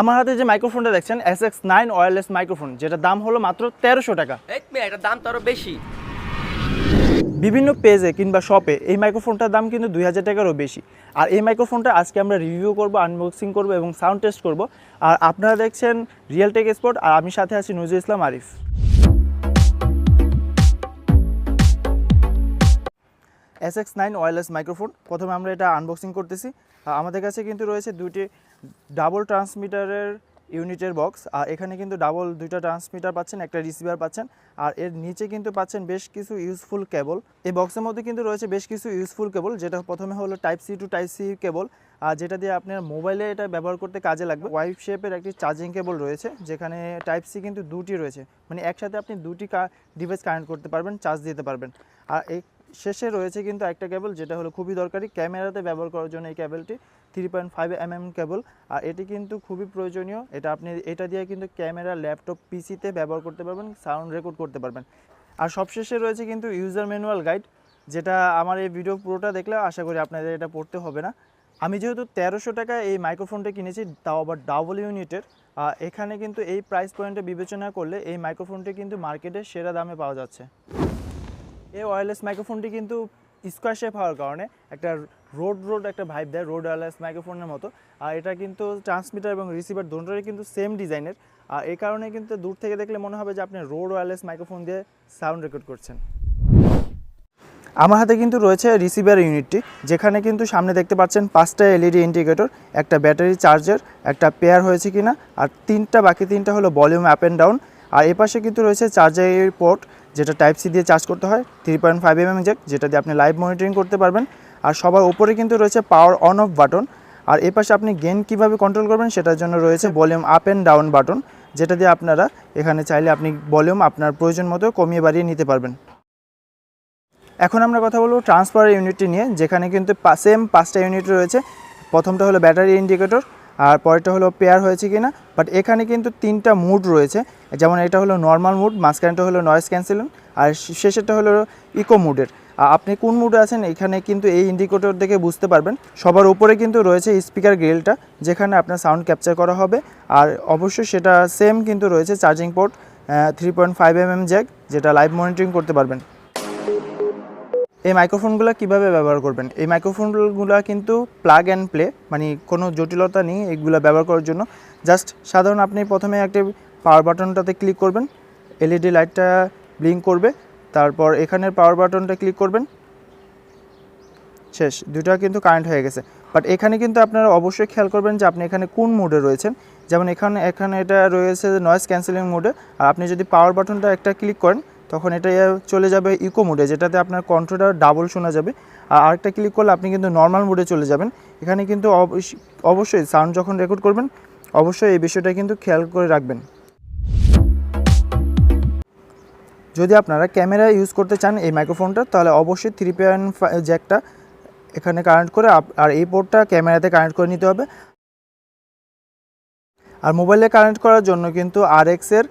আমার হাতে যে মাইক্রোফোনটা দেখছেন S X nine wireless microphone যেটা দাম হলো মাত্র তেরোশো টাকা। এটার দাম তো আরও বেশি। বিভিন্ন পেজে কিংবা শপে এই মাইক্রোফোনটার দাম কিন্তু দুই হাজার টাকারও বেশি। আর এই মাইক্রোফোনটা আজকে আমরা রিভিউ করব আনবক্সিং করব এবং সাউন্ড টেস্ট করব। আর আপনারা দেখছেন রিয়েল টেক স্পোর্ট আর আমি সাথে আছি Nazrul Islam Arif. S X nine wireless microphone প্রথমে আমরা এটা আনবক্সিং করতেছি। আমাদের কাছে কিন্তু রয়েছে দুইটি ডাবল ট্রান্সমিটারের ইউনিটের বক্স, আর এখানে কিন্তু ডাবল দুইটা ট্রান্সমিটার পাচ্ছেন, একটা রিসিভার পাচ্ছেন, আর এর নিচে কিন্তু পাচ্ছেন বেশ কিছু ইউজফুল কেবল। এই বক্সের মধ্যে কিন্তু রয়েছে বেশ কিছু ইউজফুল কেবল, যেটা প্রথমে হলো type C to type C cable, আর যেটা দিয়ে আপনার মোবাইলে এটা ব্যবহার করতে কাজে লাগবে। ওয়াইফ শেপের একটি চার্জিং কেবল রয়েছে, যেখানে টাইপ সি কিন্তু দুটি রয়েছে মানে একসাথে আপনি দুটি ডিভাইস কানেক্ট করতে পারবেন, চার্জ দিতে পারবেন। আর এই শেষে রয়েছে কিন্তু একটা কেবল, যেটা হলো খুবই দরকারি, ক্যামেরাতে ব্যবহার করার জন্য এই কেবলটি three point five mm cable. আর এটি কিন্তু খুবই প্রয়োজনীয়, এটা আপনি, এটা দিয়ে কিন্তু ক্যামেরা, ল্যাপটপ, পিসিতে ব্যবহার করতে পারবেন, সাউন্ড রেকর্ড করতে পারবেন। আর সবশেষে রয়েছে কিন্তু ইউজার ম্যানুয়াল গাইড যেটা আমার এই ভিডিও পুরোটা দেখলে আশা করি আপনাদের এটা পড়তে হবে না। আমি যেহেতু তেরোশো টাকা এই মাইক্রোফোনটা কিনেছি, তাও আবার ডাবল ইউনিটের এখানে কিন্তু এই প্রাইস পয়েন্টে বিবেচনা করলে এই মাইক্রোফোনটি কিন্তু মার্কেটে সেরা দামে পাওয়া যাচ্ছে। এই ওয়্যারলেস মাইক্রোফোনটি কিন্তু স্কোয়ার শেপ হওয়ার কারণে একটা রোড রোড একটা ভাইব দেয় রোড ওয়্যারলেস মাইক্রোফোনের মতো। আর এটা কিন্তু ট্রান্সমিটার এবং রিসিভার দুটোরই কিন্তু সেম ডিজাইনের আর এই কারণে কিন্তু দূর থেকে দেখলে মনে হবে যে আপনি রোড ওয়্যারলেস মাইক্রোফোন দিয়ে সাউন্ড রেকর্ড করছেন। আমার হাতে কিন্তু রয়েছে রিসিভার ইউনিটটি যেখানে কিন্তু সামনে দেখতে পাচ্ছেন পাঁচটা এলইডি ইন্ডিকেটর একটা ব্যাটারি চার্জার একটা পেয়ার হয়েছে কিনা, আর তিনটা, বাকি তিনটা হলো ভলিউম আপ অ্যান্ড ডাউন আর এ পাশে কিন্তু রয়েছে চার্জারের পোর্ট যেটা টাইপ সি দিয়ে চার্জ করতে হয় three point five M M jack যেটা দিয়ে আপনি লাইভ মনিটরিং করতে পারবেন। আর সবার উপরে কিন্তু রয়েছে পাওয়ার অন অফ বাটন আর এ পাশে আপনি গেন কীভাবে কন্ট্রোল করবেন সেটার জন্য রয়েছে volume up and down button যেটা দিয়ে আপনারা এখানে চাইলে আপনি ভলিউম আপনার প্রয়োজন মতো কমিয়ে বাড়িয়ে নিতে পারবেন। এখন আমরা কথা বলব ট্রান্সফার ইউনিটটি নিয়ে যেখানে কিন্তু সেম পাঁচটা ইউনিট রয়েছে। প্রথমটা হলো ব্যাটারি ইন্ডিকেটর আর পরেরটা হলো পেয়ার হয়েছে কিনা বাট এখানে কিন্তু তিনটা মুড রয়েছে। যেমন এটা হলো নর্মাল মুড মাঝখানটা হলো নয়েজ ক্যান্সেলিং আর শেষেরটা হলো ইকো মুডের আপনি কোন মুডে আছেন এখানে কিন্তু এই ইন্ডিকেটর দেখে বুঝতে পারবেন। সবার উপরে কিন্তু রয়েছে স্পিকার গ্রিলটা যেখানে আপনার সাউন্ড ক্যাপচার করা হবে। আর অবশ্যই সেটা সেম কিন্তু রয়েছে charging port three point five M M jack যেটা লাইভ মনিটরিং করতে পারবেন। এই মাইক্রোফোনগুলো কীভাবে ব্যবহার করবেন? এই মাইক্রোফোনগুলো কিন্তু প্লাগ অ্যান্ড প্লে মানে কোনো জটিলতা নেই এগুলো ব্যবহার করার জন্য। জাস্ট সাধারণ আপনি প্রথমে একটা পাওয়ার বাটনটাতে ক্লিক করবেন এলইডি লাইটটা ব্লিঙ্ক করবে, তারপর এখানের পাওয়ার বাটনটা ক্লিক করবেন। শেষ, দুইটা কিন্তু কারেন্ট হয়ে গেছে। বাট এখানে কিন্তু আপনারা অবশ্যই খেয়াল করবেন যে আপনি এখানে কোন মোডে রয়েছেন। যেমন এখানে এখানে এটা রয়েছে নয়েজ ক্যান্সেলিং মোডে আর আপনি যদি পাওয়ার বাটনটা একটা ক্লিক করেন তখন এটা চলে যাবে ইকো মোডে যেটাতে আপনার কন্ট্রোলটা ডাবল শোনা যাবে। আর আরেকটা ক্লিক করলে আপনি কিন্তু নর্মাল মোডে চলে যাবেন। এখানে কিন্তু অবশ্য- অবশ্যই সাউন্ড যখন রেকর্ড করবেন, অবশ্যই এই বিষয়টা কিন্তু খেয়াল করে রাখবেন। যদি আপনারা ক্যামেরা ইউজ করতে চান এই মাইক্রোফোনটা তাহলে অবশ্যই থ্রি পয়েন্ট জ্যাকটা এখানে কানেক্ট করে আর এই পোর্টটা ক্যামেরাতে কানেক্ট করে নিতে হবে। আর মোবাইলে কানেক্ট করার জন্য কিন্তু আর এক্সের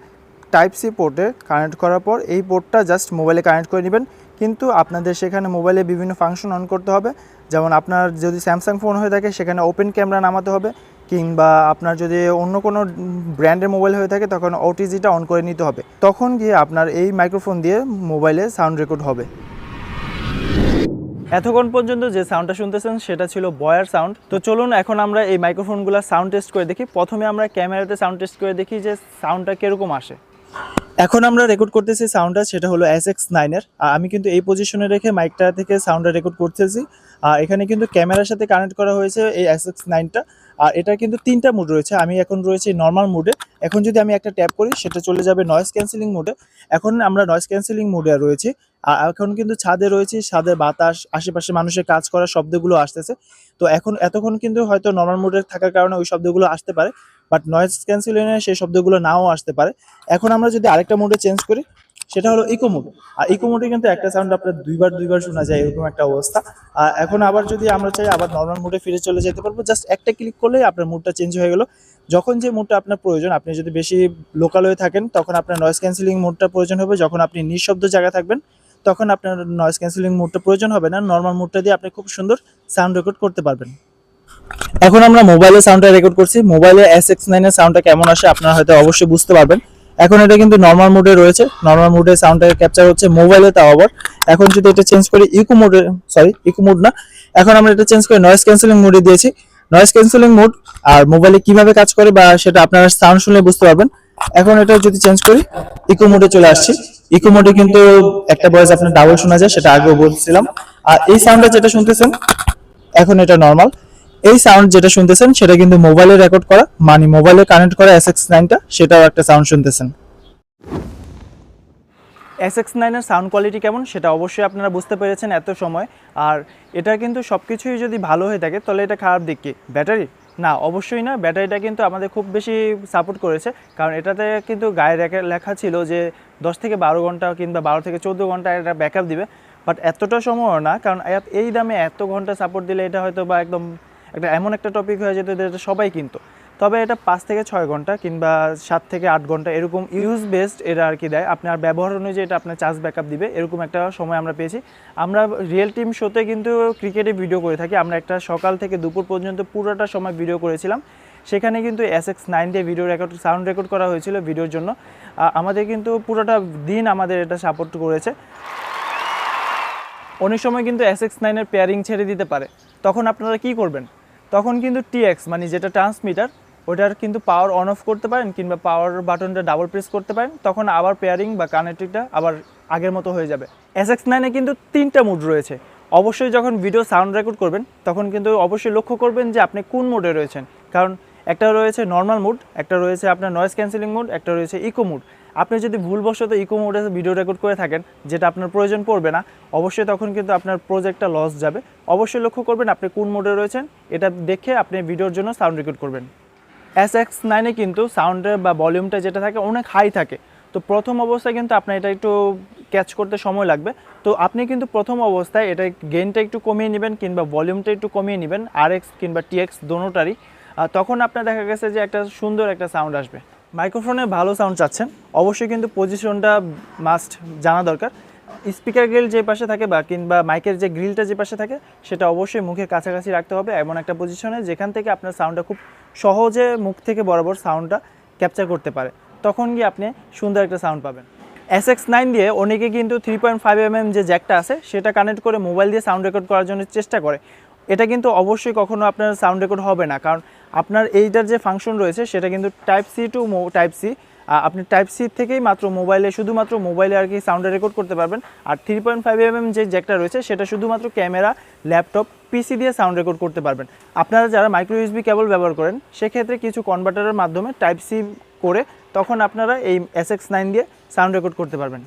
টাইপ সি পোর্টে কানেক্ট করার পর এই পোর্টটা জাস্ট মোবাইলে কানেক্ট করে নেবেন। কিন্তু আপনাদের সেখানে মোবাইলে বিভিন্ন ফাংশন অন করতে হবে। যেমন আপনার যদি স্যামসাং ফোন হয়ে থাকে, সেখানে ওপেন ক্যামেরা নামাতে হবে। কিংবা আপনার যদি অন্য কোনো ব্র্যান্ডের মোবাইল হয়ে থাকে, তখন ওটিজিটা অন করে নিতে হবে। তখন গিয়ে আপনার এই মাইক্রোফোন দিয়ে মোবাইলে সাউন্ড রেকর্ড হবে। এতক্ষণ পর্যন্ত যে সাউন্ডটা শুনতেছেন, সেটা ছিল বয়ার সাউন্ড তো চলুন এখন আমরা এই মাইক্রোফোনগুলো সাউন্ড টেস্ট করে দেখি। প্রথমে আমরা ক্যামেরাতে সাউন্ড টেস্ট করে দেখি যে সাউন্ডটা কীরকম আসে। এখন আমরা রেকর্ড করতেছি সাউন্ডটা সেটা হলো এস এক্স নাইনের আমি কিন্তু এই পজিশনে রেখে মাইকটা থেকে সাউন্ডটা রেকর্ড করতেছি। আর এখানে কিন্তু ক্যামেরার সাথে কানেক্ট করা হয়েছে এই এস এক্স নাইনটা আর এটা কিন্তু তিনটা মুড রয়েছে। আমি এখন রয়েছে নর্মাল মুডে এখন যদি আমি একটা ট্যাপ করি, সেটা চলে যাবে নয়েস ক্যান্সেলিং মুডে এখন আমরা নয়েস ক্যান্সেলিং মুডে রয়েছে। এখন কিন্তু ছাদে রয়েছে ছাদের বাতাস, আশেপাশে মানুষের কাজ করার শব্দগুলো আসতেছে। তো এখন, এতক্ষণ কিন্তু হয়তো নর্মাল মোডে থাকার কারণে ওই শব্দগুলো আসতে পারে বাট নয়েজ ক্যান্সেলিং এ সেই শব্দগুলো নাও আসতে পারে। এখন আমরা যদি আরেকটা মোডে চেঞ্জ করি, সেটা হলো ইকো মোড আর ইকো মোডে কিন্তু একটা সাউন্ড আপনার দুইবার দুইবার শোনা যায় এরকম একটা অবস্থা। আর এখন আবার যদি আমরা চাই আবার নর্মাল মোডে ফিরে চলে যেতে পারব জাস্ট একটা ক্লিক করলেই আপনার মুডটা চেঞ্জ হয়ে গেল। যখন যে মুডটা আপনার প্রয়োজন, আপনি যদি বেশি লোকাল হয়ে থাকেন, তখন আপনার নয়েজ ক্যান্সেলিং মোডটা প্রয়োজন হবে। যখন আপনি নিঃশব্দ জায়গায় থাকবেন তখন আপনার নয়েজ ক্যান্সেলিং মোডটা প্রয়োজন হবে না। নর্মাল মোডটা দিয়ে আপনি খুব সুন্দর সাউন্ড রেকর্ড করতে পারবেন। এখন আমরা মোবাইলে সাউন্ডটা রেকর্ড করছি। মোবাইলে এস এক্স নাইনের সাউন্ডটা কেমন আসে আপনারা হয়তো অবশ্যই বুঝতে পারবেন। এখন এটা কিন্তু নর্মাল মোডে রয়েছে। নর্মাল মোডে সাউন্ডটা ক্যাপচার হচ্ছে মোবাইলে তাও আবার। এখন যদি এটা চেঞ্জ করি ইকো মোডে সরি ইকো মোড না। এখন আমরা এটা চেঞ্জ করে নয়েজ ক্যান্সেলিং মোডে দিয়েছি। নয়েজ ক্যান্সেলিং মোড আর মোবাইলে কীভাবে কাজ করে বা সেটা আপনারা সাউন্ড শুনলে বুঝতে পারবেন। এখন এটা যদি চেঞ্জ করি ইকো মোডে চলে আসছি। ইকো মোডে কিন্তু একটা ভয়েস আপনার ডাবল শোনা যায়, সেটা আগেও বলছিলাম। আর এই সাউন্ডটা যেটা শুনতেছেন, এখন এটা নর্মাল এই সাউন্ড যেটা শুনতেছেন, সেটা কিন্তু মোবাইলে রেকর্ড করা মানে মোবাইলে কানেক্ট করা এস এক্স নাইনটা সেটাও একটা সাউন্ড শুনতেছেন। এস এক্স নাইনের সাউন্ড কোয়ালিটি কেমন, সেটা অবশ্যই আপনারা বুঝতে পেরেছেন এত সময়। আর এটা কিন্তু সব কিছুই যদি ভালো হয়ে থাকে, তাহলে এটা খারাপ দিক কি? ব্যাটারি না, অবশ্যই না। ব্যাটারিটা কিন্তু আমাদের খুব বেশি সাপোর্ট করেছে। কারণ এটাতে কিন্তু গায়ে লেখা ছিল যে দশ থেকে বারো ঘণ্টা কিংবা বারো থেকে চোদ্দ ঘণ্টা এটা ব্যাকআপ দিবে। বাট এতটা সময়ও না, কারণ এই দামে এত ঘণ্টা সাপোর্ট দিলে এটা হয়তো বা একদম একটা এমন একটা টপিক হয়ে যেত যেটা সবাই কিনতো। তবে এটা পাঁচ থেকে ছয় ঘণ্টা কিংবা সাত থেকে আট ঘণ্টা এরকম ইউজ বেসড এটা আর কি দেয়। আপনার ব্যবহার অনুযায়ী এটা আপনার চার্জ ব্যাকআপ দিবে। এরকম একটা সময় আমরা পেয়েছি। আমরা রিয়েল টিম শোতে কিন্তু ক্রিকেটে ভিডিও করে থাকি। আমরা একটা সকাল থেকে দুপুর পর্যন্ত পুরোটা সময় ভিডিও করেছিলাম। সেখানে কিন্তু এস এক্স নাইন দিয়ে ভিডিও রেকর্ড সাউন্ড রেকর্ড করা হয়েছিল ভিডিওর জন্য। আমাদের কিন্তু পুরোটা দিন আমাদের এটা সাপোর্ট করেছে। অনেক সময় কিন্তু এস এক্স নাইনের পেয়ারিং ছেড়ে দিতে পারে। তখন আপনারা কি করবেন? তখন কিন্তু টিএক্স মানে যেটা ট্রান্সমিটার ওটার কিন্তু পাওয়ার অন অফ করতে পারেন কিংবা পাওয়ার বাটনটা ডাবল প্রেস করতে পারেন, তখন আবার পেয়ারিং বা কানেক্টিংটা আবার আগের মতো হয়ে যাবে। এস এক্স নাইনে কিন্তু তিনটা মুড রয়েছে। অবশ্যই যখন ভিডিও সাউন্ড রেকর্ড করবেন, তখন কিন্তু অবশ্যই লক্ষ্য করবেন যে আপনি কোন মোডে রয়েছেন। কারণ একটা রয়েছে নর্মাল মুড একটা রয়েছে আপনার নয়েজ ক্যান্সেলিং মুড একটা রয়েছে ইকো মুড আপনি যদি ভুলবশত ইকো মোডে ভিডিও রেকর্ড করে থাকেন, যেটা আপনার প্রয়োজন পড়বে না, অবশ্যই তখন কিন্তু আপনার প্রজেক্টটা লস যাবে। অবশ্যই লক্ষ্য করবেন আপনি কোন মোডে রয়েছেন, এটা দেখে আপনি ভিডিওর জন্য সাউন্ড রেকর্ড করবেন। এস এক্স নাইনে কিন্তু সাউন্ডের বা ভলিউমটা যেটা থাকে অনেক হাই থাকে। তো প্রথম অবস্থায় কিন্তু আপনার এটা একটু ক্যাচ করতে সময় লাগবে। তো আপনি কিন্তু প্রথম অবস্থায় এটা গেনটা একটু কমিয়ে নেবেন কিংবা ভলিউমটা একটু কমিয়ে নেবেন আর এক্স কিংবা টিএক্স দোনোটারই। তখন আপনার দেখা গেছে যে একটা সুন্দর একটা সাউন্ড আসবে। মাইক্রোফোনে ভালো সাউন্ড চাচ্ছেন। অবশ্যই কিন্তু পজিশনটা মাস্ট জানা দরকার। স্পিকার গ্রিল যে পাশে থাকে বা কিংবা মাইকের যে গ্রিলটা যে পাশে থাকে, সেটা অবশ্যই মুখের কাছাকাছি রাখতে হবে। এমন একটা পজিশনে যেখান থেকে আপনার সাউন্ডটা খুব সহজে মুখ থেকে বরাবর সাউন্ডটা ক্যাপচার করতে পারে। তখন গিয়ে আপনি সুন্দর একটা সাউন্ড পাবেন। এস এক্স নাইন দিয়ে অনেকে কিন্তু three point five M M যে জ্যাকটা আছে, সেটা কানেক্ট করে মোবাইল দিয়ে সাউন্ড রেকর্ড করার জন্য চেষ্টা করে। এটা কিন্তু অবশ্যই কখনো আপনার সাউন্ড রেকর্ড হবে না। কারণ আপনার এইটার যে ফাংশন রয়েছে, সেটা কিন্তু type C to type C আপনি টাইপ সি থেকেই মাত্র মোবাইলে শুধুমাত্র মোবাইলে আর কি সাউন্ড রেকর্ড করতে পারবেন। আর থ্রি পয়েন্ট ফাইভ এম যে জ্যাকটা রয়েছে, সেটা শুধুমাত্র ক্যামেরা ল্যাপটপ পিসি দিয়ে সাউন্ড রেকর্ড করতে পারবেন। আপনারা যারা মাইক্রো ইউএসবি কেবল ব্যবহার করেন, সেক্ষেত্রে কিছু কনভার্টারের মাধ্যমে টাইপ সি করে তখন আপনারা এই এস এক্স নাইন দিয়ে সাউন্ড রেকর্ড করতে পারবেন।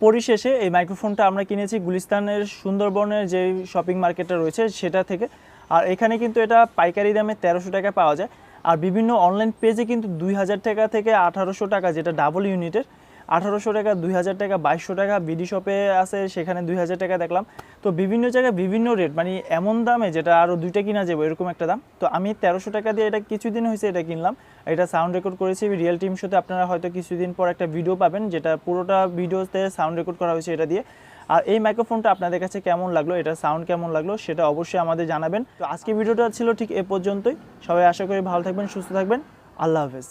পরিশেষে এই মাইক্রোফোনটা আমরা কিনেছি গুলিস্তানের সুন্দরবনের যে শপিং মার্কেটটা রয়েছে, সেটা থেকে। আর এখানে কিন্তু এটা পাইকারি দামে তেরোশো টাকা পাওয়া যায়। আর বিভিন্ন অনলাইন পেজে কিন্তু দুই হাজার টাকা থেকে আঠারোশো টাকা, যেটা ডাবল ইউনিটের আঠারোশো টাকা, দুই হাজার টাকা, বাইশশো টাকা বিডি শপে আছে, সেখানে দুই হাজার টাকা দেখলাম। তো বিভিন্ন জায়গায় বিভিন্ন রেট মানে এমন দামে যেটা আরও দুইটা কিনা যাবে, এরকম একটা দাম। তো আমি তেরোশো টাকা দিয়ে এটা কিছুদিন হয়েছে এটা কিনলাম। এটা সাউন্ড রেকর্ড করেছি রিয়েল টিম শোতে আপনারা হয়তো কিছুদিন পর একটা ভিডিও পাবেন, যেটা পুরোটা ভিডিওতে সাউন্ড রেকর্ড করা হয়েছে এটা দিয়ে। আর এই মাইক্রোফোনটা আপনাদের কাছে কেমন লাগল, এটা সাউন্ড কেমন লাগল, সেটা অবশ্যই আমাদের জানাবেন। তো আজকে ভিডিওটা ছিল ঠিক এ পর্যন্তই। সবাই আশা করি ভালো থাকবেন, সুস্থ থাকবেন। আল্লাহ হাফেজ।